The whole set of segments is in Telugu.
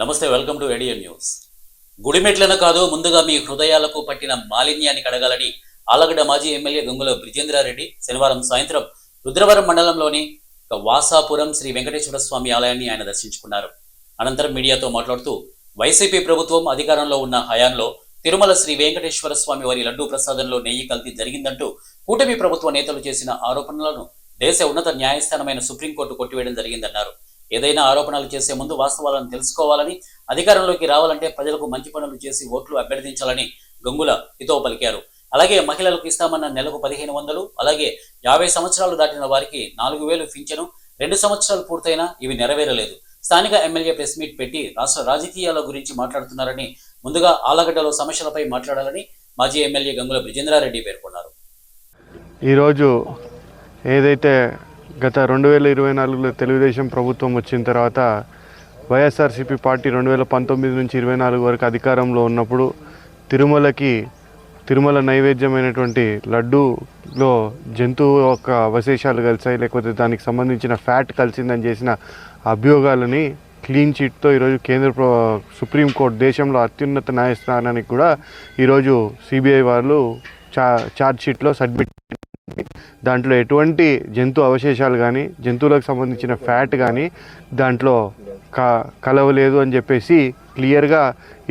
నమస్తే వెల్కమ్ టు ఏడియన్ న్యూస్. గుడిమెట్లను కాదు ముందుగా మీ హృదయాలకు పట్టిన మాలిన్యాన్ని కడగాలని ఆలగడ్డ మాజీ ఎమ్మెల్యే గంగుల బ్రిజేంద్రారెడ్డి శనివారం సాయంత్రం రుద్రవరం మండలంలోని వాసాపురం శ్రీ వెంకటేశ్వర స్వామి ఆలయాన్ని ఆయన దర్శించుకున్నారు. అనంతరం మీడియాతో మాట్లాడుతూ వైసీపీ ప్రభుత్వం అధికారంలో ఉన్న హయాంలో తిరుమల శ్రీ వెంకటేశ్వర స్వామి వారి లడ్డూ ప్రసాదంలో నెయ్యి కల్తీ జరిగిందంటూ కూటమి ప్రభుత్వ నేతలు చేసిన ఆరోపణలను దేశ ఉన్నత న్యాయస్థానమైన సుప్రీంకోర్టు కొట్టివేయడం జరిగిందన్నారు. ఏదైనా ఆరోపణలు చేసే ముందు వాస్తవాలను తెలుసుకోవాలని అధికారంలోకి రావాలంటే ప్రజలకు మంచి పనులు చేసి ఓట్లు అభ్యర్థించాలని గంగుల హితో పలికారు. అలాగే మహిళలకు ఇస్తామన్న నెలకు పదిహేను వందలు అలాగే యాభై సంవత్సరాలు దాటిన వారికి నాలుగు వేలు పింఛను రెండు సంవత్సరాలు పూర్తయినా ఇవి నెరవేరలేదు. స్థానిక ఎమ్మెల్యే ప్రెస్ మీట్ పెట్టి రాష్ట్ర రాజకీయాల గురించి మాట్లాడుతున్నారని ముందుగా ఆలగడ్డలో సమస్యలపై మాట్లాడాలని మాజీ ఎమ్మెల్యే గంగుల బ్రిజేంద్రారెడ్డి పేర్కొన్నారు. ఈరోజు ఏదైతే గత రెండు వేల ఇరవై నాలుగులో తెలుగుదేశం ప్రభుత్వం వచ్చిన తర్వాత వైఎస్ఆర్సీపీ పార్టీ రెండు వేల పంతొమ్మిది నుంచి ఇరవై నాలుగు వరకు అధికారంలో ఉన్నప్పుడు తిరుమలకి తిరుమల నైవేద్యమైనటువంటి లడ్డూలో జంతువు యొక్క అవశేషాలు కలిసాయి లేకపోతే దానికి సంబంధించిన ఫ్యాట్ కలిసిందని చేసిన అభియోగాలని క్లీన్ చిట్తో ఈరోజు కేంద్ర ప్ర సుప్రీంకోర్టు దేశంలో అత్యున్నత న్యాయస్థానానికి కూడా ఈరోజు సిబిఐ వాళ్ళు చా ఛార్జ్ షీట్లో సబ్మిట్ దాంట్లో ఎటువంటి జంతు అవశేషాలు కానీ జంతువులకు సంబంధించిన ఫ్యాట్ కానీ దాంట్లో క కలవలేదు అని చెప్పేసి క్లియర్గా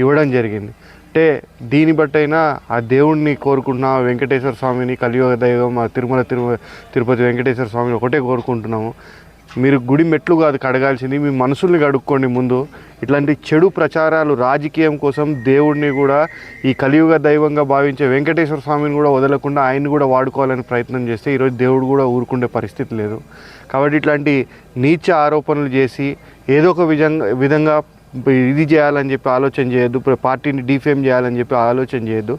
ఇవ్వడం జరిగింది. అంటే దీన్ని బట్టైనా ఆ దేవుణ్ణి కోరుకుంటున్నా ఆ వెంకటేశ్వర స్వామిని కలియుగ దైవం తిరుమల తిరుమ తిరుపతి వెంకటేశ్వర స్వామిని ఒకటే కోరుకుంటున్నాము. మీరు గుడి మెట్లు కాదు కడగాల్సింది మీ మనసుల్ని కడుక్కోండి ముందు. ఇట్లాంటి చెడు ప్రచారాలు రాజకీయం కోసం దేవుడిని కూడా ఈ కలియుగ దైవంగా భావించే వెంకటేశ్వర స్వామిని కూడా వదలకుండా ఆయన్ని కూడా వాడుకోవాలని ప్రయత్నం చేస్తే ఈరోజు దేవుడు కూడా ఊరుకుండే పరిస్థితి లేదు. కాబట్టి ఇట్లాంటి నీచ ఆరోపణలు చేసి ఏదో ఒక విధంగా విధంగా ఇది చేయాలని చెప్పి ఆలోచన చేయొద్దు పార్టీని డిఫేమ్ చేయాలని చెప్పి ఆలోచన చేయొద్దు.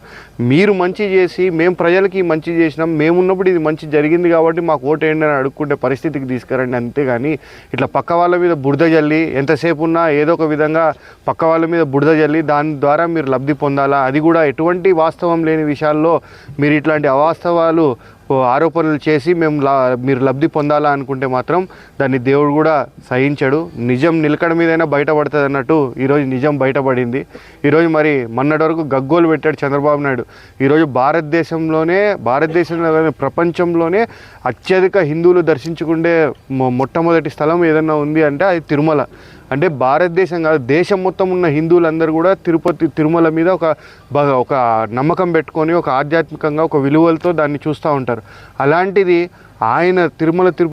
మీరు మంచి చేసి మేము ప్రజలకి మంచి చేసినాం మేమున్నప్పుడు ఇది మంచి జరిగింది కాబట్టి మాకు ఓటేయండి అని అడుక్కుంటే పరిస్థితికి తీసుకురండి అంతేగాని ఇట్లా పక్క వాళ్ళ మీద బురద జల్లి ఎంతసేపు ఉన్నా ఏదో ఒక విధంగా పక్క వాళ్ళ మీద బురద జల్లి దాని ద్వారా మీరు లబ్ధి పొందాలా? అది కూడా ఎటువంటి వాస్తవం లేని విషయాల్లో మీరు ఇట్లాంటి అవాస్తవాలు ఆరోపణలు చేసి మేము లా మీరు లబ్ధి పొందాలా అనుకుంటే మాత్రం దాన్ని దేవుడు కూడా సహించడు. నిజం నిలకడ మీదైనా బయటపడుతుంది అన్నట్టు ఈరోజు నిజం బయటపడింది. ఈరోజు మరి మొన్నటి వరకు గగ్గోలు పెట్టాడు చంద్రబాబు నాయుడు. ఈరోజు భారతదేశంలోనే భారతదేశంలోనే ప్రపంచంలోనే అత్యధిక హిందువులు దర్శించుకుండే మొ- మొట్టమొదటి స్థలం ఏదన్నా ఉంది అంటే అది తిరుమల. అంటే భారతదేశం కాదు దేశం మొత్తం ఉన్న హిందువులందరూ కూడా తిరుపతి తిరుమల మీద ఒక బాగా ఒక నమ్మకం పెట్టుకొని ఒక ఆధ్యాత్మికంగా ఒక విలువలతో దాన్ని చూస్తూ ఉంటారు. అలాంటిది ఆయన తిరుమల తిరు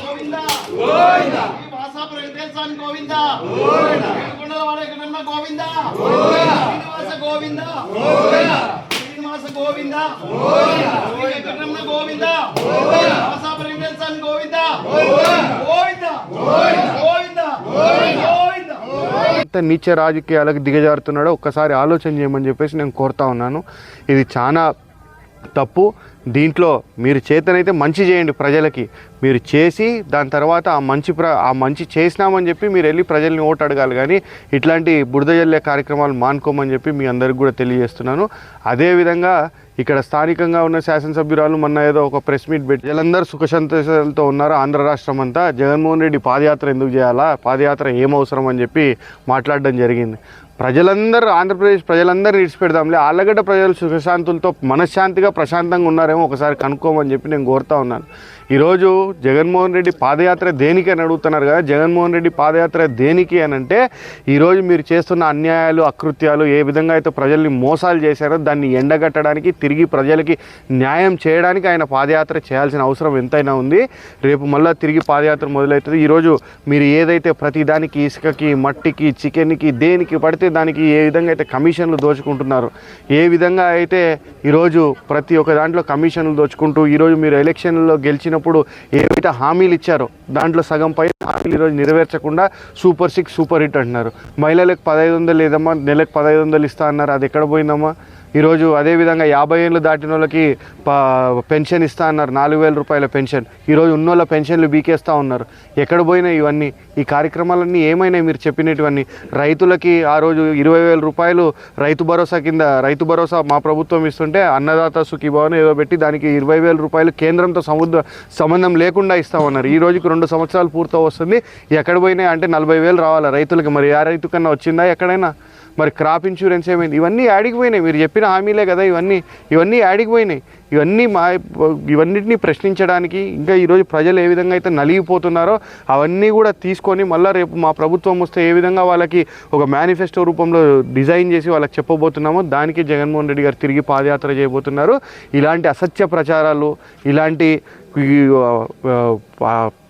గోవిందా గోవిందా గోవిందా గోవింద? శ్రీనివాస గోవింద? శ్రీనివాస గోవింద? శ్రీ వెంకటరమణ గోవింద? వాసాపు వెంకటేశ్వర గోవింద? గోవింద. గోవింద. గోవింద. ఎంత నీచ రాజకీయాలకు దిగజారుతున్నాడో ఒక్కసారి ఆలోచన చేయమని చెప్పేసి నేను కోరుతా ఉన్నాను. ఇది చాలా తప్పు. దీంట్లో మీరు చేతనైతే మంచి చేయండి ప్రజలకి. మీరు చేసి దాని తర్వాత ఆ మంచి ప్ర ఆ మంచి చేసినామని చెప్పి మీరు వెళ్ళి ప్రజల్ని ఓటు అడగాలి. కానీ ఇట్లాంటి బురద జల్లే కార్యక్రమాలు మానుకోమని చెప్పి మీ అందరికి కూడా తెలియజేస్తున్నాను. అదేవిధంగా ఇక్కడ స్థానికంగా ఉన్న శాసనసభ్యురాలు మొన్న ఏదో ఒక ప్రెస్ మీట్ పెట్టి ప్రజలందరూ సుఖ ఉన్నారు. ఆంధ్ర రాష్ట్రం అంతా జగన్మోహన్ రెడ్డి పాదయాత్ర ఎందుకు చేయాలా? పాదయాత్ర ఏం అవసరం అని చెప్పి మాట్లాడడం జరిగింది. ప్రజలందరూ ఆంధ్రప్రదేశ్ ప్రజలందరూ విడిచిపెడదాంలే ఆళ్ళగడ్డ ప్రజలు సుఖశాంతులతో మనశ్శాంతిగా ప్రశాంతంగా ఉన్నారేమో ఒకసారి కనుక్కోమని చెప్పి నేను కోరుతా ఉన్నాను. ఈరోజు జగన్మోహన్ రెడ్డి పాదయాత్ర దేనికి అని అడుగుతున్నారు కదా? జగన్మోహన్ రెడ్డి పాదయాత్ర దేనికి అని అంటే ఈరోజు మీరు చేస్తున్న అన్యాయాలు అకృత్యాలు ఏ విధంగా అయితే ప్రజల్ని మోసాలు చేశారో దాన్ని ఎండగట్టడానికి తిరిగి ప్రజలకి న్యాయం చేయడానికి ఆయన పాదయాత్ర చేయాల్సిన అవసరం ఎంతైనా ఉంది. రేపు మళ్ళీ తిరిగి పాదయాత్ర మొదలవుతుంది. ఈరోజు మీరు ఏదైతే ప్రతి దానికి ఇసుకకి మట్టికి చికెన్కి దేనికి పడితే దానికి ఏ విధంగా అయితే కమిషన్లు దోచుకుంటున్నారు ఏ విధంగా అయితే ఈరోజు ప్రతి ఒక్క దాంట్లో కమిషన్లు దోచుకుంటూ ఈరోజు మీరు ఎలక్షన్లో గెలిచినప్పుడు ఏవైతే హామీలు ఇచ్చారో దాంట్లో సగం పై హామీలు ఈరోజు నెరవేర్చకుండా సూపర్ సిక్స్ సూపర్ హిట్ అంటున్నారు. మహిళలకు పదహైదు వందలు లేదమ్మా నెలకు పదహైదు వందలు ఇస్తా అన్నారు అది ఎక్కడ పోయిందమ్మా? ఈరోజు అదేవిధంగా యాభై ఏళ్ళు దాటిన వాళ్ళకి పెన్షన్ ఇస్తా అన్నారు. నాలుగు వేల రూపాయల పెన్షన్. ఈరోజు ఉన్నోళ్ళ పెన్షన్లు బీకేస్తూ ఉన్నారు. ఎక్కడ పోయినాయి ఇవన్నీ? ఈ కార్యక్రమాలన్నీ ఏమైనాయి మీరు చెప్పినటువన్నీ? రైతులకి ఆ రోజు ఇరవై వేల రూపాయలు రైతు భరోసా కింద రైతు భరోసా మా ప్రభుత్వం ఇస్తుంటే అన్నదాత సుఖీభవన్ ఏదో పెట్టి దానికి ఇరవై వేల రూపాయలు కేంద్రంతో సముద్ర సంబంధం లేకుండా ఇస్తామన్నారు ఈ రోజుకి రెండు సంవత్సరాలు పూర్తి వస్తుంది ఎక్కడ పోయినాయి అంటే నలభై వేలు రావాలి రైతులకి? మరి ఆ రైతు కన్నా వచ్చిందా ఎక్కడైనా? మరి క్రాప్ ఇన్సూరెన్స్ ఏమైంది? ఇవన్నీ యాడికి పోయినాయి మీరు చెప్పిన హామీలే కదా ఇవన్నీ. ఇవన్నీ యాడికి పోయినాయి ఇవన్నీ మా ఇవన్నిటిని ప్రశ్నించడానికి ఇంకా ఈరోజు ప్రజలు ఏ విధంగా అయితే నలిగిపోతున్నారో అవన్నీ కూడా తీసుకొని మళ్ళీ రేపు మా ప్రభుత్వం వస్తే ఏ విధంగా వాళ్ళకి ఒక మేనిఫెస్టో రూపంలో డిజైన్ చేసి వాళ్ళకి చెప్పబోతున్నామో దానికి జగన్మోహన్ రెడ్డి గారు తిరిగి పాదయాత్ర చేయబోతున్నారు. ఇలాంటి అసత్య ప్రచారాలు ఇలాంటి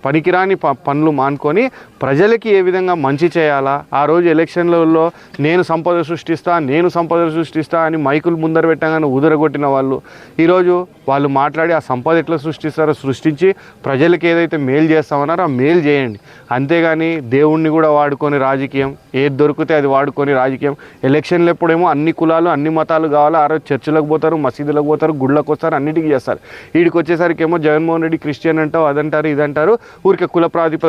పనికిరాని ప పనులు మానుకొని ప్రజలకి ఏ విధంగా మంచి చేయాలా? ఆ రోజు ఎలక్షన్లలో నేను సంపద సృష్టిస్తా నేను సంపద సృష్టిస్తా అని మైకులు ముందర పెట్టగానే ఉదరగొట్టిన వాళ్ళు. ఈరోజు వాళ్ళు మాట్లాడి ఆ సంపద ఎట్లా సృష్టిస్తారో సృష్టించి ప్రజలకి ఏదైతే మేలు చేస్తామన్నారో ఆ మేలు చేయండి. అంతేగాని దేవుణ్ణి కూడా వాడుకొని రాజకీయం ఏది దొరికితే అది వాడుకొని రాజకీయం. ఎలక్షన్లు ఎప్పుడేమో అన్ని కులాలు అన్ని మతాలు కావాలి. ఆ రోజు చర్చిలకు పోతారు మసీదులకు పోతారు గుళ్ళకు వస్తారు అన్నిటికీ చేస్తారు. వీడికి వచ్చేసరికి ఏమో జగన్మోహన్ రెడ్డి క్రిస్టియన్ అంటావు అదంటారు ఇదంటారు. ఊరికే కుల ప్రాతిప